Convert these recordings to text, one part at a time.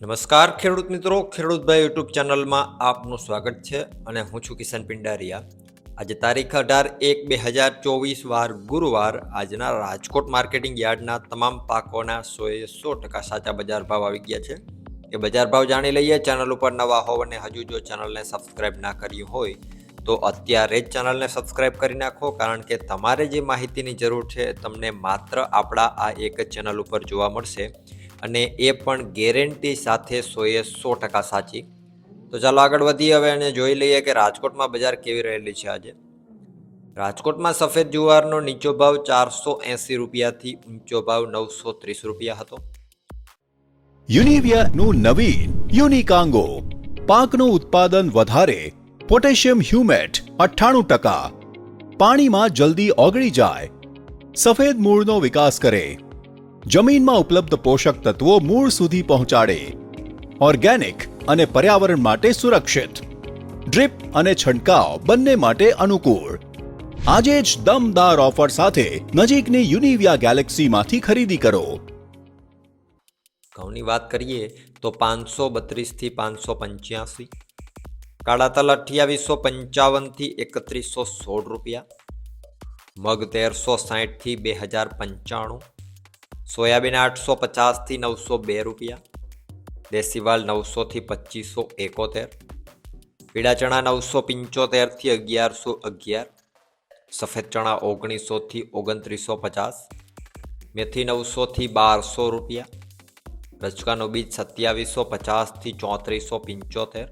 નમસ્કાર, ખેડૂત મિત્રો. ખેડૂતભાઈ યુટ્યુબ ચેનલમાં આપનું સ્વાગત છે અને હું છું કિશન પિંડારિયા. આજે તારીખ અઢાર એક બે હજાર ચોવીસ, વાર ગુરુવાર આજના રાજકોટ માર્કેટિંગ યાર્ડના તમામ પાકોના સોએ સો ટકા સાચા બજાર ભાવ આવી ગયા છે. એ બજાર ભાવ જાણી લઈએ, ચેનલ ઉપર નવા હોવ અને હજુ જો ચેનલને સબસ્ક્રાઈબ ના કરી હોય, તો અત્યારે જ ચેનલને સબસ્ક્રાઈબ કરી નાખો, કારણ કે તમારે જે માહિતીની જરૂર છે તમને માત્ર આપણા આ એક જ ચેનલ ઉપર જોવા મળશે. અને એ પણ ગેરંટી સાથે સોએ સો ટકા સાચી. તો ચાલો આગળ વધીએ હવે અને જોઈ લઈએ કે રાજકોટમાં બજાર કેવી રહેલી છે આજે. રાજકોટમાં સફેદ જુવારનો નીચો ભાવ ચારસો એંસી રૂપિયાથી ઊંચો ભાવ નવસો ત્રીસ રૂપિયા હતો. યુનિવિયાનું નવીન યુનિકાંગો પાકનું ઉત્પાદન વધારે, પોટેશિયમ હ્યુમેટ અઠ્ઠાણું ટકા. પાણીમાં જલ્દી ઓગળી જાય. સફેદ મૂળનો વિકાસ કરે. જમીનમાં ઉપલબ્ધ પોષક તત્વો મૂળ સુધી પહોંચાડે, ઓર્ગેનિક અને પર્યાવરણ માટે સુરક્ષિત. ડ્રીપ અને છંટકાવ બંને માટે અનુકૂળ. આજે જ દમદાર ઓફર સાથે નજીકની યુનિવિયા ગેલેક્સીમાંથી ખરીદી કરો. ઘઉંની વાત કરીએ તો પાંચસો બત્રીસથી પાંચસો પંચ્યાસી, કાળા તલ અઠ્યાવીસો પંચાવનથી એકત્રીસો સોળ રૂપિયા, મગ તેરસો સાહીઠથી બે હજાર પંચાણું સોયાબીન આઠસો પચાસથી નવસો બે રૂપિયા દેશીવાલ નવસોથી પચીસો એકોતેર, પીળા ચણા નવસો પંચોતેરથી અગિયારસો અગિયાર, સફેદ ચણા ઓગણીસોથી ઓગણત્રીસો પચાસ, મેથી નવસોથી બારસો રૂપિયા રચકાનું બીજ સત્યાવીસો પચાસથી ચોત્રીસો પંચોતેર.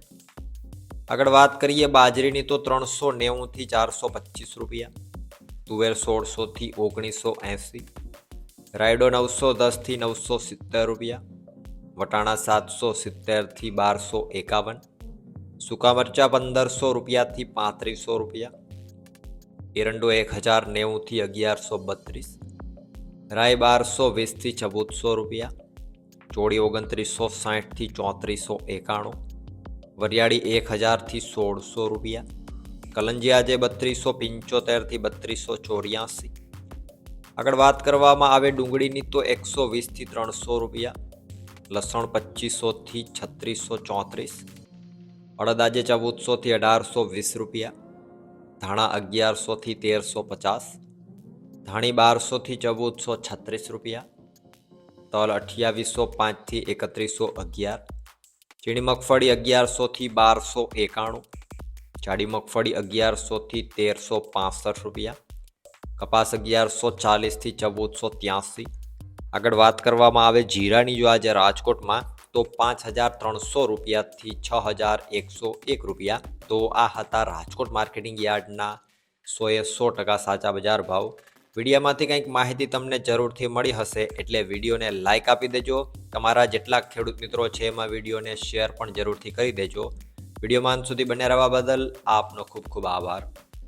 આગળ વાત કરીએ બાજરીની તો ત્રણસો નેવુંથી ચારસો પચીસ રૂપિયા, તુવેર સોળસોથી ઓગણીસો એંસી રાયડો નવસો દસથી નવસો સિત્તેર રૂપિયા, વટાણા સાતસો સિત્તેરથી બારસો એકાવન, સૂકા મરચાં પંદરસો રૂપિયાથી પાંત્રીસો રૂપિયા, એરંડો એક હજાર નેવુંથી અગિયારસો બત્રીસ રાય બારસો વીસથી ચૌદસો રૂપિયા, ચોળી ઓગણત્રીસો સાહીઠથી ચોત્રીસો એકાણું, વરિયાળી એક હજારથી સોળસો રૂપિયા કલંજી આજે બત્રીસો પંચોતેરથી બત્રીસો ચોર્યાસી આગળ વાત કરવામાં આવે ડુંગળીની, તો એકસો વીસથી ત્રણસો રૂપિયા, લસણ પચીસોથી છત્રીસો ચોત્રીસ, અડદ આજે ચૌદસોથી અઢારસો વીસ રૂપિયા, ધાણા અગિયારસોથી તેરસો પચાસ, ધાણી બારસોથી ચૌદસો છત્રીસ રૂપિયા, તલ અઠ્યાવીસો પાંચથી એકત્રીસો અગિયાર, ચીણી મગફળી અગિયારસોથી બારસો એકાણું, જાડી મગફળી અગિયારસોથી તેરસો પાસઠ રૂપિયા કપાસ અગિયારસો ચાલીસથી ચૌદસો ત્યાંસી. આગળ વાત કરવામાં આવે જીરાની, જો આજે રાજકોટમાં તો પાંચ હજાર ત્રણસો રૂપિયાથી છ હજાર એકસો એક રૂપિયા. તો આ હતા રાજકોટ માર્કેટિંગ યાર્ડના સોએ સો ટકા સાચા બજાર ભાવ. વિડીયામાંથી કંઈક માહિતી તમને જરૂરથી મળી હશે, એટલે વિડીયોને લાઇક આપી દેજો. તમારા જેટલા ખેડૂત મિત્રો છે એમાં વિડીયોને શેર પણ જરૂરથી કરી દેજો. વિડીયોમાં અંત સુધી બને રહેવા બદલ આપનો ખૂબ ખૂબ આભાર.